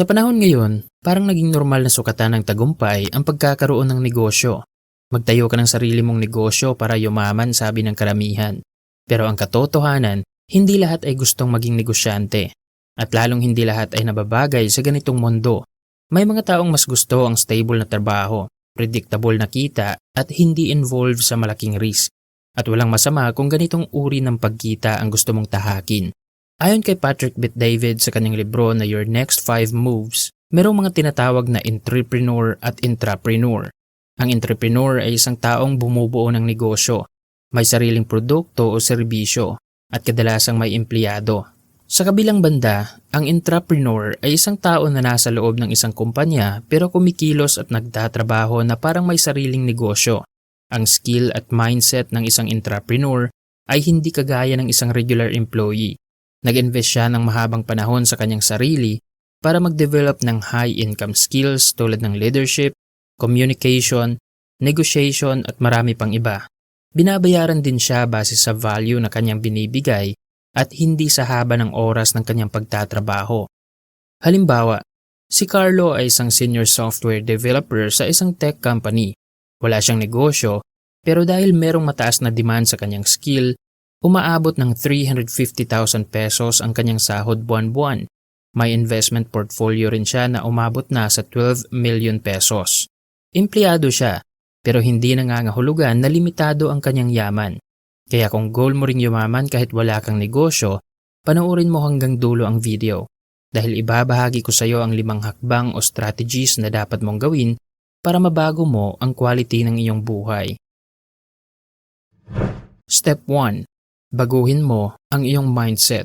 Sa panahon ngayon, parang naging normal na sukatan ng tagumpay ang pagkakaroon ng negosyo. Magtayo ka ng sarili mong negosyo para yumaman sabi ng karamihan. Pero ang katotohanan, hindi lahat ay gustong maging negosyante. At lalong hindi lahat ay nababagay sa ganitong mundo. May mga taong mas gusto ang stable na trabaho, predictable na kita at hindi involved sa malaking risk. At walang masama kung ganitong uri ng pagkita ang gusto mong tahakin. Ayon kay Patrick Bet David sa kanyang libro na Your Next 5 Moves, merong mga tinatawag na entrepreneur at intrapreneur. Ang entrepreneur ay isang taong bumubuo ng negosyo, may sariling produkto o serbisyo, at kadalasang may empleyado. Sa kabilang banda, ang intrapreneur ay isang tao na nasa loob ng isang kumpanya pero kumikilos at nagtatrabaho na parang may sariling negosyo. Ang skill at mindset ng isang intrapreneur ay hindi kagaya ng isang regular employee. Nag-invest siya ng mahabang panahon sa kanyang sarili para mag-develop ng high-income skills tulad ng leadership, communication, negotiation at marami pang iba. Binabayaran din siya base sa value na kanyang binibigay at hindi sa haba ng oras ng kanyang pagtatrabaho. Halimbawa, si Carlo ay isang senior software developer sa isang tech company. Wala siyang negosyo, pero dahil merong mataas na demand sa kanyang skill, umaabot ng 350,000 pesos ang kanyang sahod buwan-buwan. May investment portfolio rin siya na umabot na sa 12 million pesos. Empleyado siya, pero hindi nangangahulugan na limitado ang kanyang yaman. Kaya kung goal mo ring yumaman kahit wala kang negosyo, panoorin mo hanggang dulo ang video dahil ibabahagi ko sa iyo ang limang hakbang o strategies na dapat mong gawin para mabago mo ang quality ng iyong buhay. Step 1. Baguhin mo ang iyong mindset.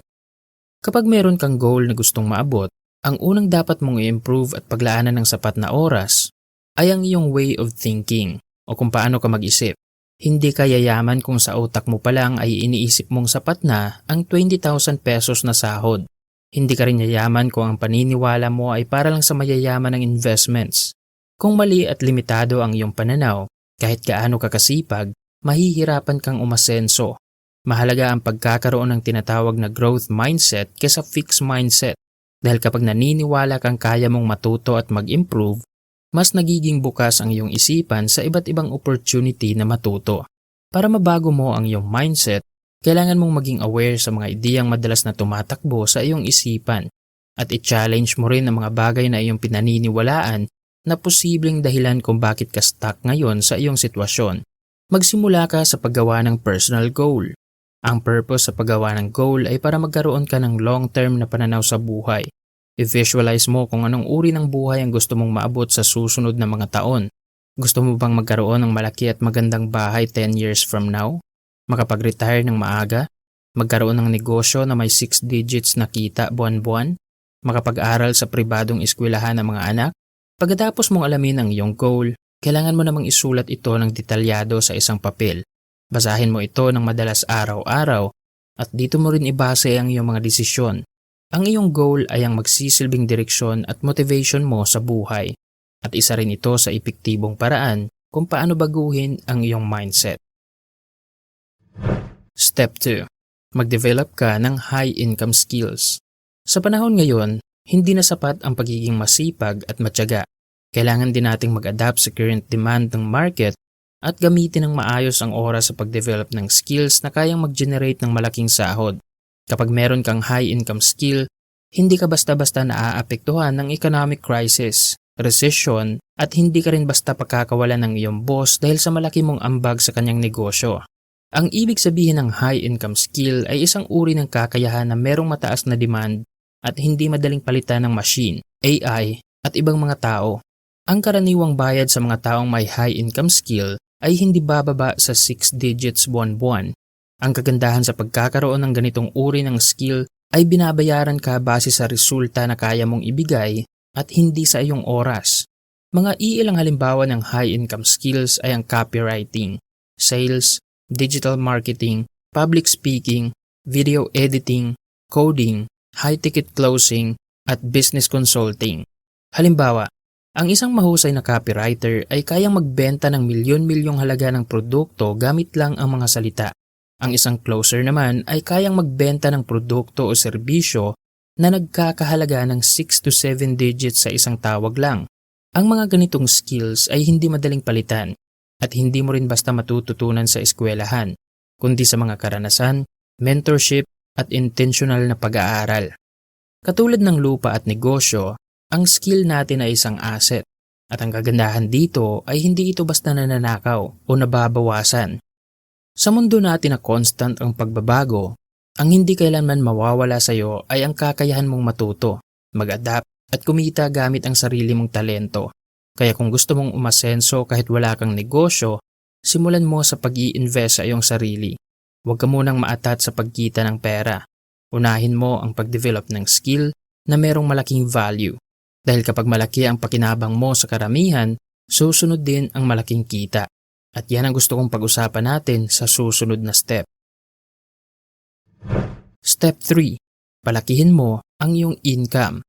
Kapag meron kang goal na gustong maabot, ang unang dapat mong i-improve at paglaanan ng sapat na oras ay ang iyong way of thinking o kung paano ka mag-isip. Hindi ka yayaman kung sa utak mo pa lang ay iniisip mong sapat na ang 20,000 pesos na sahod. Hindi ka rin yayaman kung ang paniniwala mo ay para lang sa mayayaman ng investments. Kung mali at limitado ang iyong pananaw, kahit gaano ka kasipag, mahihirapan kang umasenso. Mahalaga ang pagkakaroon ng tinatawag na growth mindset kesa fixed mindset dahil kapag naniniwala kang kaya mong matuto at mag-improve, mas nagiging bukas ang iyong isipan sa iba't ibang opportunity na matuto. Para mabago mo ang iyong mindset, kailangan mong maging aware sa mga ideyang madalas na tumatakbo sa iyong isipan at i-challenge mo rin ang mga bagay na iyong pinaniniwalaan na posibleng dahilan kung bakit ka stuck ngayon sa iyong sitwasyon. Magsimula ka sa paggawa ng personal goal. Ang purpose sa paggawa ng goal ay para magkaroon ka ng long-term na pananaw sa buhay. I-visualize mo kung anong uri ng buhay ang gusto mong maabot sa susunod na mga taon. Gusto mo bang magkaroon ng malaki at magandang bahay 10 years from now? Makapag-retire ng maaga? Magkaroon ng negosyo na may 6 digits na kita buwan-buwan? Makapag-aral sa pribadong eskwelahan ng mga anak? Pagkatapos mong alamin ang iyong goal, kailangan mo namang isulat ito ng detalyado sa isang papel. Basahin mo ito ng madalas araw-araw at dito mo rin ibase ang iyong mga desisyon. Ang iyong goal ay ang magsisilbing direksyon at motivation mo sa buhay at isa rin ito sa epektibong paraan kung paano baguhin ang iyong mindset. Step 2. Mag-develop ka ng high-income skills. Sa panahon ngayon, hindi na sapat ang pagiging masipag at matyaga. Kailangan din nating mag-adapt sa current demand ng market at gamitin ng maayos ang oras sa pag-develop ng skills na kayang mag-generate ng malaking sahod. Kapag meron kang high income skill, hindi ka basta-basta naaapektuhan ng economic crisis, recession, at hindi ka rin basta pagkakawalan ng iyong boss dahil sa malaki mong ambag sa kanyang negosyo. Ang ibig sabihin ng high income skill ay isang uri ng kakayahan na merong mataas na demand at hindi madaling palitan ng machine, AI, at ibang mga tao. Ang karaniwang bayad sa mga taong may high income skill ay hindi bababa sa 6 digits buwan-buwan. Ang kagandahan sa pagkakaroon ng ganitong uri ng skill ay binabayaran ka base sa resulta na kaya mong ibigay at hindi sa iyong oras. Mga iilang halimbawa ng high income skills ay ang copywriting, sales, digital marketing, public speaking, video editing, coding, high-ticket closing, at business consulting. Halimbawa, ang isang mahusay na copywriter ay kayang magbenta ng milyon-milyong halaga ng produkto gamit lang ang mga salita. Ang isang closer naman ay kayang magbenta ng produkto o serbisyo na nagkakahalaga ng 6 to 7 digits sa isang tawag lang. Ang mga ganitong skills ay hindi madaling palitan at hindi mo rin basta matututunan sa eskwelahan, kundi sa mga karanasan, mentorship at intentional na pag-aaral. Katulad ng lupa at negosyo, ang skill natin ay isang asset at ang kagandahan dito ay hindi ito basta nananakaw o nababawasan. Sa mundo natin na constant ang pagbabago, ang hindi kailanman mawawala sa iyo ay ang kakayahan mong matuto, mag-adapt at kumita gamit ang sarili mong talento. Kaya kung gusto mong umasenso kahit wala kang negosyo, simulan mo sa pag invest sa iyong sarili. Huwag ka munang maatat sa pagkita ng pera. Unahin mo ang pag-develop ng skill na merong malaking value. Dahil kapag malaki ang pakinabang mo sa karamihan, susunod din ang malaking kita. At yan ang gusto kong pag-usapan natin sa susunod na step. Step 3. Palakihin mo ang iyong income.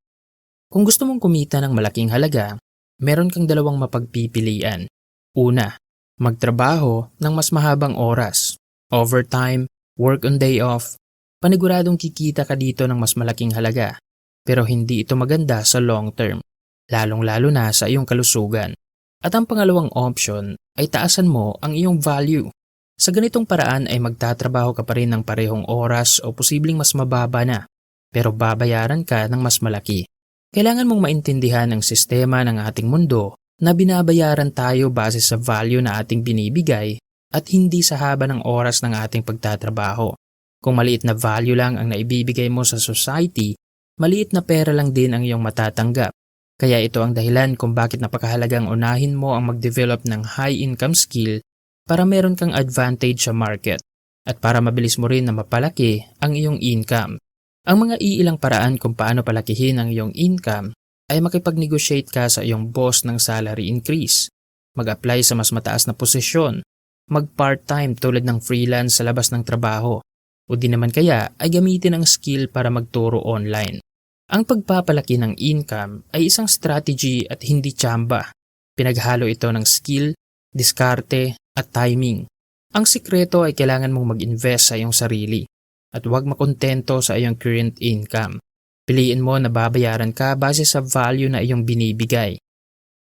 Kung gusto mong kumita ng malaking halaga, meron kang dalawang mapagpipilian. Una, magtrabaho ng mas mahabang oras, overtime, work on day off. Paniguradong kikita ka dito ng mas malaking halaga, pero hindi ito maganda sa long term, lalong-lalo na sa iyong kalusugan. At ang pangalawang option ay taasan mo ang iyong value. Sa ganitong paraan ay magtatrabaho ka pa rin ng parehong oras o posibleng mas mababa na, pero babayaran ka ng mas malaki. Kailangan mong maintindihan ang sistema ng ating mundo na binabayaran tayo base sa value na ating binibigay at hindi sa haba ng oras ng ating pagtatrabaho. Kung maliit na value lang ang naibibigay mo sa society, maliit na pera lang din ang iyong matatanggap. Kaya ito ang dahilan kung bakit napakahalagang unahin mo ang mag-develop ng high income skill para meron kang advantage sa market at para mabilis mo rin na mapalaki ang iyong income. Ang mga iilang paraan kung paano palakihin ang iyong income ay makipag-negotiate ka sa iyong boss ng salary increase, mag-apply sa mas mataas na posisyon, mag-part-time tulad ng freelance sa labas ng trabaho, o di naman kaya ay gamitin ang skill para magturo online. Ang pagpapalaki ng income ay isang strategy at hindi tsamba. Pinaghalo ito ng skill, diskarte at timing. Ang sikreto ay kailangan mong mag-invest sa iyong sarili at huwag makontento sa iyong current income. Piliin mo na babayaran ka base sa value na iyong binibigay.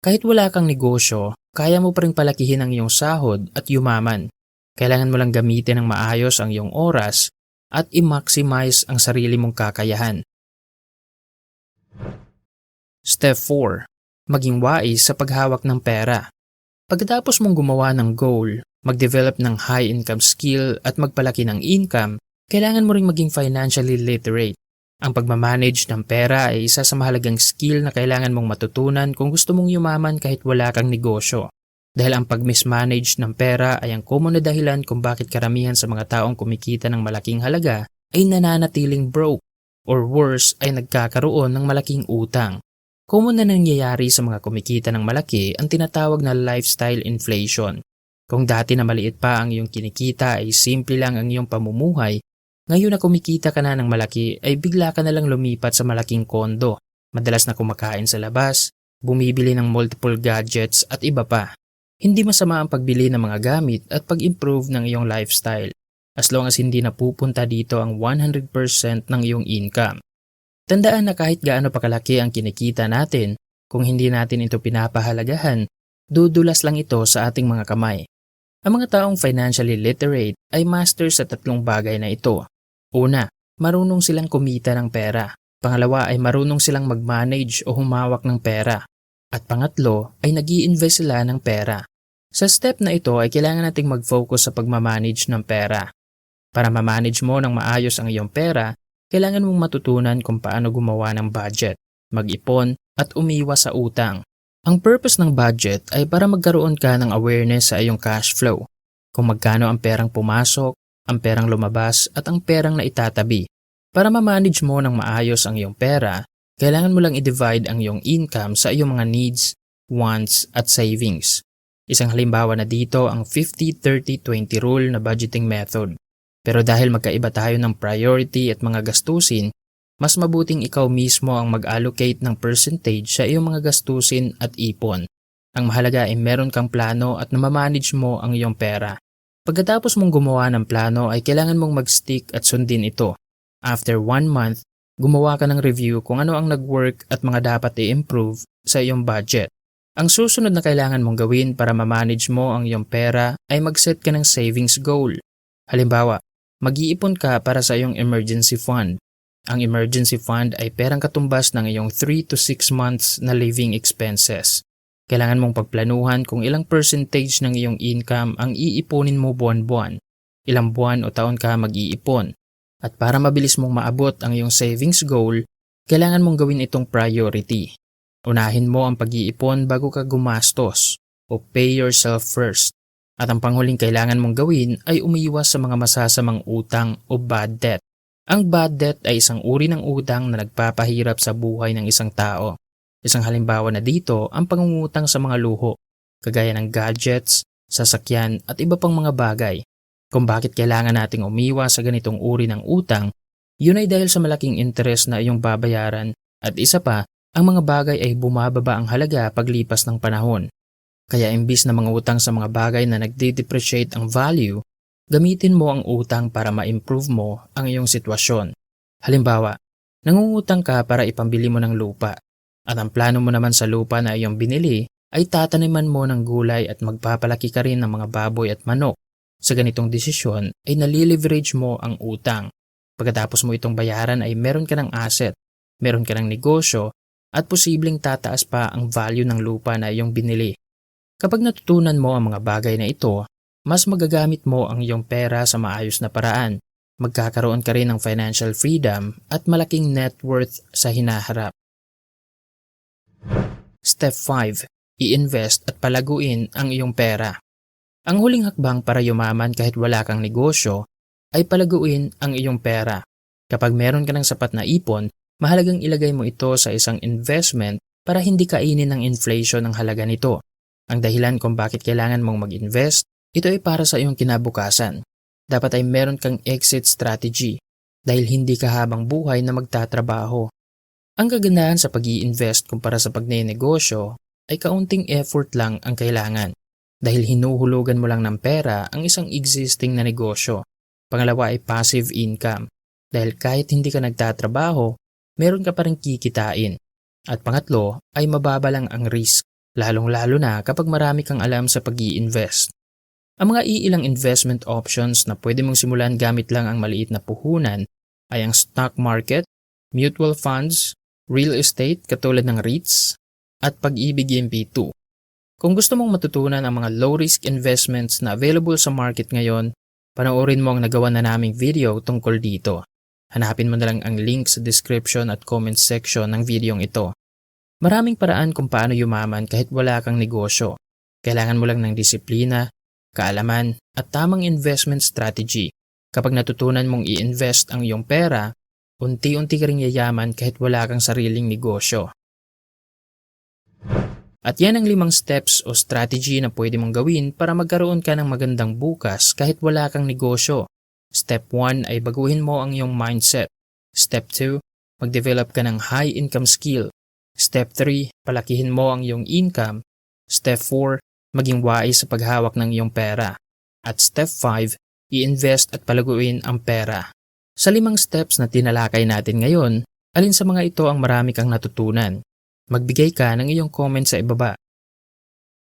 Kahit wala kang negosyo, kaya mo pa rin palakihin ang iyong sahod at yumaman. Kailangan mo lang gamitin ng maayos ang iyong oras at i-maximize ang sarili mong kakayahan. Step 4. Maging wais sa paghawak ng pera. Pagkatapos mong gumawa ng goal, mag-develop ng high income skill at magpalaki ng income, kailangan mo ring maging financially literate. Ang pagmamanage ng pera ay isa sa mahalagang skill na kailangan mong matutunan kung gusto mong yumaman kahit wala kang negosyo. Dahil ang pag-mismanage ng pera ay ang common na dahilan kung bakit karamihan sa mga taong kumikita ng malaking halaga ay nananatiling broke or worse ay nagkakaroon ng malaking utang. Common na nangyayari sa mga kumikita ng malaki ang tinatawag na lifestyle inflation. Kung dati na maliit pa ang iyong kinikita ay simple lang ang iyong pamumuhay, ngayon na kumikita ka na ng malaki ay bigla ka na lang lumipat sa malaking kondo, madalas na kumakain sa labas, bumibili ng multiple gadgets at iba pa. Hindi masama ang pagbili ng mga gamit at pag-improve ng iyong lifestyle as long as hindi napupunta dito ang 100% ng iyong income. Tandaan na kahit gaano pa kalaki ang kinikita natin, kung hindi natin ito pinapahalagahan, dudulas lang ito sa ating mga kamay. Ang mga taong financially literate ay master sa tatlong bagay na ito. Una, marunong silang kumita ng pera. Pangalawa ay marunong silang mag-manage o humawak ng pera. At pangatlo ay nag invest sila ng pera. Sa step na ito ay kailangan nating mag-focus sa pagmamanage ng pera. Para ma-manage mo ng maayos ang iyong pera, kailangan mong matutunan kung paano gumawa ng budget, mag-ipon at umiwas sa utang. Ang purpose ng budget ay para magkaroon ka ng awareness sa iyong cash flow, kung magkano ang perang pumasok, ang perang lumabas at ang perang naitatabi. Para ma-manage mo ng maayos ang iyong pera, kailangan mo lang i-divide ang iyong income sa iyong mga needs, wants at savings. Isang halimbawa na dito ang 50-30-20 rule na budgeting method. Pero dahil magkaiba tayo ng priority at mga gastusin, mas mabuting ikaw mismo ang mag-allocate ng percentage sa iyong mga gastusin at ipon. Ang mahalaga ay meron kang plano at namamanage mo ang iyong pera. Pagkatapos mong gumawa ng plano ay kailangan mong mag-stick at sundin ito. After one month, gumawa ka ng review kung ano ang nag-work at mga dapat i-improve sa iyong budget. Ang susunod na kailangan mong gawin para ma-manage mo ang iyong pera ay mag-set ka ng savings goal. Halimbawa, mag-iipon ka para sa iyong emergency fund. Ang emergency fund ay perang katumbas ng iyong 3 to 6 months na living expenses. Kailangan mong pagplanuhan kung ilang percentage ng iyong income ang iipunin mo buwan-buwan. Ilang buwan o taon ka mag-iipon. At para mabilis mong maabot ang iyong savings goal, kailangan mong gawin itong priority. Unahin mo ang pag-iipon bago ka gumastos o pay yourself first. At ang panghuling kailangan mong gawin ay umiwas sa mga masasamang utang o bad debt. Ang bad debt ay isang uri ng utang na nagpapahirap sa buhay ng isang tao. Isang halimbawa na dito ang pangungutang sa mga luho, kagaya ng gadgets, sasakyan at iba pang mga bagay. Kung bakit kailangan nating umiwas sa ganitong uri ng utang, yun ay dahil sa malaking interest na iyong babayaran at isa pa ang mga bagay ay bumababa ang halaga paglipas ng panahon. Kaya imbis na mga utang sa mga bagay na nagde-depreciate ang value, gamitin mo ang utang para ma-improve mo ang iyong sitwasyon. Halimbawa, nangungutang ka para ipambili mo ng lupa at ang plano mo naman sa lupa na iyong binili ay tataniman mo ng gulay at magpapalaki ka rin ng mga baboy at manok. Sa ganitong desisyon ay nalileverage mo ang utang. Pagkatapos mo itong bayaran ay meron ka ng asset, meron ka ng negosyo at posibleng tataas pa ang value ng lupa na iyong binili. Kapag natutunan mo ang mga bagay na ito, mas magagamit mo ang iyong pera sa maayos na paraan. Magkakaroon ka rin ng financial freedom at malaking net worth sa hinaharap. Step 5. I-invest at palaguin ang iyong pera. Ang huling hakbang para yumaman kahit wala kang negosyo ay palaguin ang iyong pera. Kapag meron ka ng sapat na ipon, mahalagang ilagay mo ito sa isang investment para hindi kainin ng inflation ang halaga nito. Ang dahilan kung bakit kailangan mong mag-invest, ito ay para sa iyong kinabukasan. Dapat ay meron kang exit strategy dahil hindi ka habang buhay na magtatrabaho. Ang kagandahan sa pag invest kumpara sa pagnenegosyo ay kaunting effort lang ang kailangan dahil hinuhulugan mo lang ng pera ang isang existing na negosyo. Pangalawa ay passive income dahil kahit hindi ka nagtatrabaho, meron ka pa rin kikitain. At pangatlo ay mababa lang ang risk, lalong-lalo na kapag marami kang alam sa pag invest Ang mga iilang investment options na pwede mong simulan gamit lang ang maliit na puhunan ay ang stock market, mutual funds, real estate katulad ng REITs, at pag-ibig MP2. Kung gusto mong matutunan ang mga low-risk investments na available sa market ngayon, panoorin mo ang nagawa na naming video tungkol dito. Hanapin mo na lang ang link sa description at comment section ng videong ito. Maraming paraan kung paano yumaman kahit wala kang negosyo. Kailangan mo lang ng disiplina, kaalaman, at tamang investment strategy. Kapag natutunan mong i-invest ang iyong pera, unti-unti ka ring yayaman kahit wala kang sariling negosyo. At yan ang limang steps o strategy na pwede mong gawin para magkaroon ka ng magandang bukas kahit wala kang negosyo. Step 1 ay baguhin mo ang iyong mindset. Step 2, mag-develop ka ng high income skill. Step 3, palakihin mo ang iyong income. Step 4, maging wise sa paghawak ng iyong pera. At step 5, i-invest at palaguin ang pera. Sa limang steps na tinalakay natin ngayon, alin sa mga ito ang marami kang natutunan? Magbigay ka ng iyong comment sa ibaba.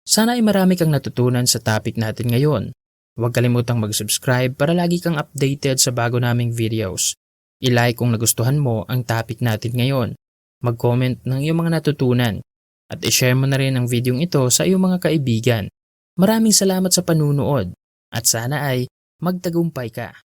Sana ay marami kang natutunan sa topic natin ngayon. Huwag kalimutang mag-subscribe para lagi kang updated sa bago naming videos. I-like kung nagustuhan mo ang topic natin ngayon. Mag-comment ng iyong mga natutunan. At i-share mo na rin ang videong ito sa iyong mga kaibigan. Maraming salamat sa panunood. At sana ay magtagumpay ka.